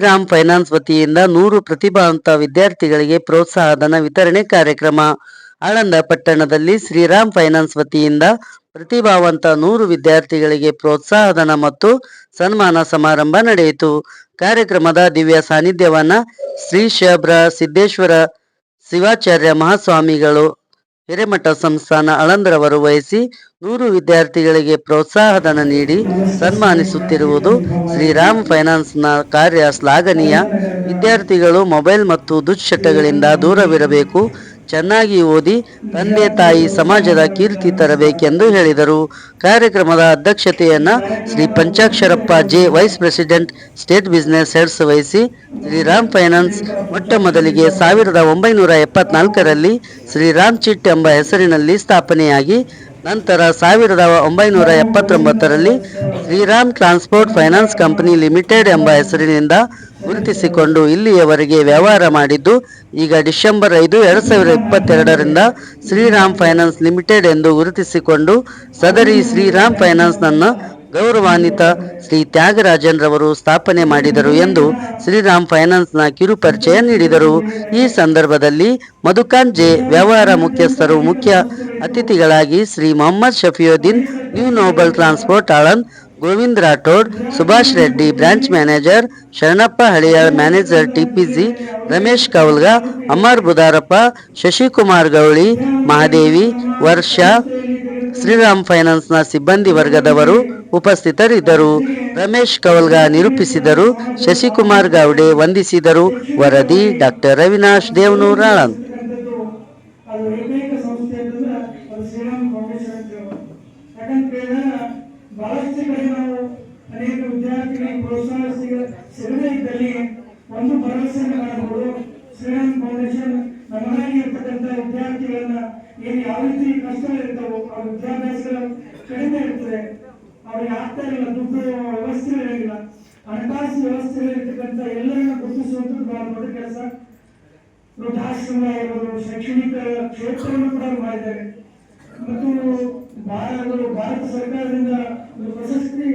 Shriram finance ವತಿಯಿಂದ ನೂರು ಪ್ರತಿಭಾವಂತ ವಿದ್ಯಾರ್ಥಿಗಳಿಗೆ ಪ್ರೋತ್ಸಾಹಧನ ವಿತರಣೆ ಕಾರ್ಯಕ್ರಮ. ಆಳಂದ ಪಟ್ಟಣದಲ್ಲಿ ಶ್ರೀರಾಮ್ ಫೈನಾನ್ಸ್ ವತಿಯಿಂದ ಪ್ರತಿಭಾವಂತ ನೂರು ವಿದ್ಯಾರ್ಥಿಗಳಿಗೆ ಪ್ರೋತ್ಸಾಹಧನ ಮತ್ತು ಸನ್ಮಾನ ಸಮಾರಂಭ ನಡೆಯಿತು. ಕಾರ್ಯಕ್ರಮದ ದಿವ್ಯ ಸಾನ್ನಿಧ್ಯವನ್ನ ಶ್ರೀ ಶಬ್ರ ಸಿದ್ದೇಶ್ವರ ಶಿವಾಚಾರ್ಯ ಮಹಾಸ್ವಾಮಿಗಳು ಹಿರೇಮಠ ಸಂಸ್ಥಾನ ಅಳಂದ್ರವರು ವಹಿಸಿ ನೂರು ವಿದ್ಯಾರ್ಥಿಗಳಿಗೆ ಪ್ರೋತ್ಸಾಹಧನ ನೀಡಿ ಸನ್ಮಾನಿಸುತ್ತಿರುವುದು ಶ್ರೀರಾಮ್ ಫೈನಾನ್ಸ್ನ ಕಾರ್ಯ ಶ್ಲಾಘನೀಯ. ವಿದ್ಯಾರ್ಥಿಗಳು ಮೊಬೈಲ್ ಮತ್ತು ದುಶ್ಚಟಗಳಿಂದ ದೂರವಿರಬೇಕು. ಚೆನ್ನಾಗಿ ಓದಿ ತಂದೆ ತಾಯಿ ಸಮಾಜದ ಕೀರ್ತಿ ತರಬೇಕೆಂದು ಹೇಳಿದರು. ಕಾರ್ಯಕ್ರಮದ ಅಧ್ಯಕ್ಷತೆಯನ್ನು Shri Panchaksharappa J vice president, state business heads ವಹಿಸಿ ಶ್ರೀರಾಮ್ ಫೈನಾನ್ಸ್ ಮೊಟ್ಟ ಮೊದಲಿಗೆ ಸಾವಿರದ ಒಂಬೈನೂರ ಎಪ್ಪತ್ನಾಲ್ಕರಲ್ಲಿ ಶ್ರೀರಾಮ್ ಚಿಟ್ ಎಂಬ ಹೆಸರಿನಲ್ಲಿ ಸ್ಥಾಪನೆಯಾಗಿ ನಂತರ ಸಾವಿರದ ಒಂಬೈನೂರ ಎಪ್ಪತ್ತೊಂಬತ್ತರಲ್ಲಿ Shriram Transport Finance Company Limited ಎಂಬ ಹೆಸರಿನಿಂದ ಗುರುತಿಸಿಕೊಂಡು ಇಲ್ಲಿಯವರೆಗೆ ವ್ಯವಹಾರ ಮಾಡಿದ್ದು, ಈಗ ಡಿಸೆಂಬರ್ ಐದು, ಎರಡು ಸಾವಿರದ ಇಪ್ಪತ್ತೆರಡರಿಂದ ಶ್ರೀರಾಮ್ ಫೈನಾನ್ಸ್ ಲಿಮಿಟೆಡ್ ಎಂದು ಗುರುತಿಸಿಕೊಂಡು ಸದರಿ ಶ್ರೀರಾಮ್ ಫೈನಾನ್ಸ್ನನ್ನು ಗೌರವಾನ್ವಿತ ಶ್ರೀ ತ್ಯಾಗರಾಜನ್ರವರು ಸ್ಥಾಪನೆ ಮಾಡಿದರು ಎಂದು ಶ್ರೀರಾಮ್ ಫೈನಾನ್ಸ್ನ ಕಿರು ಪರಿಚಯ ನೀಡಿದರು. ಈ ಸಂದರ್ಭದಲ್ಲಿ ಮಧುಕಾಂತ್ ಜೆ, ವ್ಯವಹಾರ ಮುಖ್ಯಸ್ಥರು, ಮುಖ್ಯ ಅತಿಥಿಗಳಾಗಿ Shri Mohammed Shafiuddin new noble transport Aland, Govind Rathod, Subhash Reddy, branch manager, Sharanappa Haliyal manager TPG, Ramesh Kaulga, Amar Budarappa, Shashikumar Gouli, Mahadevi, Varsha Shriram ಫೈನಾನ್ಸ್ನ ಸಿಬ್ಬಂದಿ ವರ್ಗದವರು ಉಪಸ್ಥಿತರಿದ್ದರು. ರಮೇಶ್ ಕವಲ್ಗ ನಿರೂಪಿಸಿದರು. ಶಶಿಕುಮಾರ್ ಗೌಡೆ ವಂದಿಸಿದರು. ವರದಿ ಡಾಕ್ಟರ್ ರವಿನಾಶ್ ದೇವನೂರ್. ಆಳಂದ್ ಶ್ರೀರಾಮ್ ಫೌಂಡೇಶನ್ ಇರ್ತಕ್ಕಂಥ ಏನು ಯಾವ ರೀತಿ ಕಷ್ಟಗಳಿರ್ತಾವೋ ಅವ್ರ ವಿದ್ಯಾಭ್ಯಾಸ ಕಡಿಮೆ ಇರ್ತದೆ, ಅವ್ರಿಗೆ ಆಗ್ತಾ ಇಲ್ಲ, ದುಡ್ಡು ವ್ಯವಸ್ಥೆಗಳಿರಲಿಲ್ಲ ಹಣಕಾಸು ವ್ಯವಸ್ಥೆಗಳಿರ್ತಕ್ಕಂಥ ಎಲ್ಲರನ್ನ ಗುರುತಿಸುವಂತ ಬಹಳ ದೊಡ್ಡ ಕೆಲಸ. ವೃದ್ಧಾಶ್ರಮ ಇರ್ಬೋದು ಶೈಕ್ಷಣಿಕ ಕ್ಷೇತ್ರವನ್ನು ಕೂಡ ಮಾಡಿದ್ದಾರೆ. ಮತ್ತು ಭಾರತ ಭಾರತ ಸರ್ಕಾರದಿಂದ ಒಂದು ಪ್ರಶಸ್ತಿ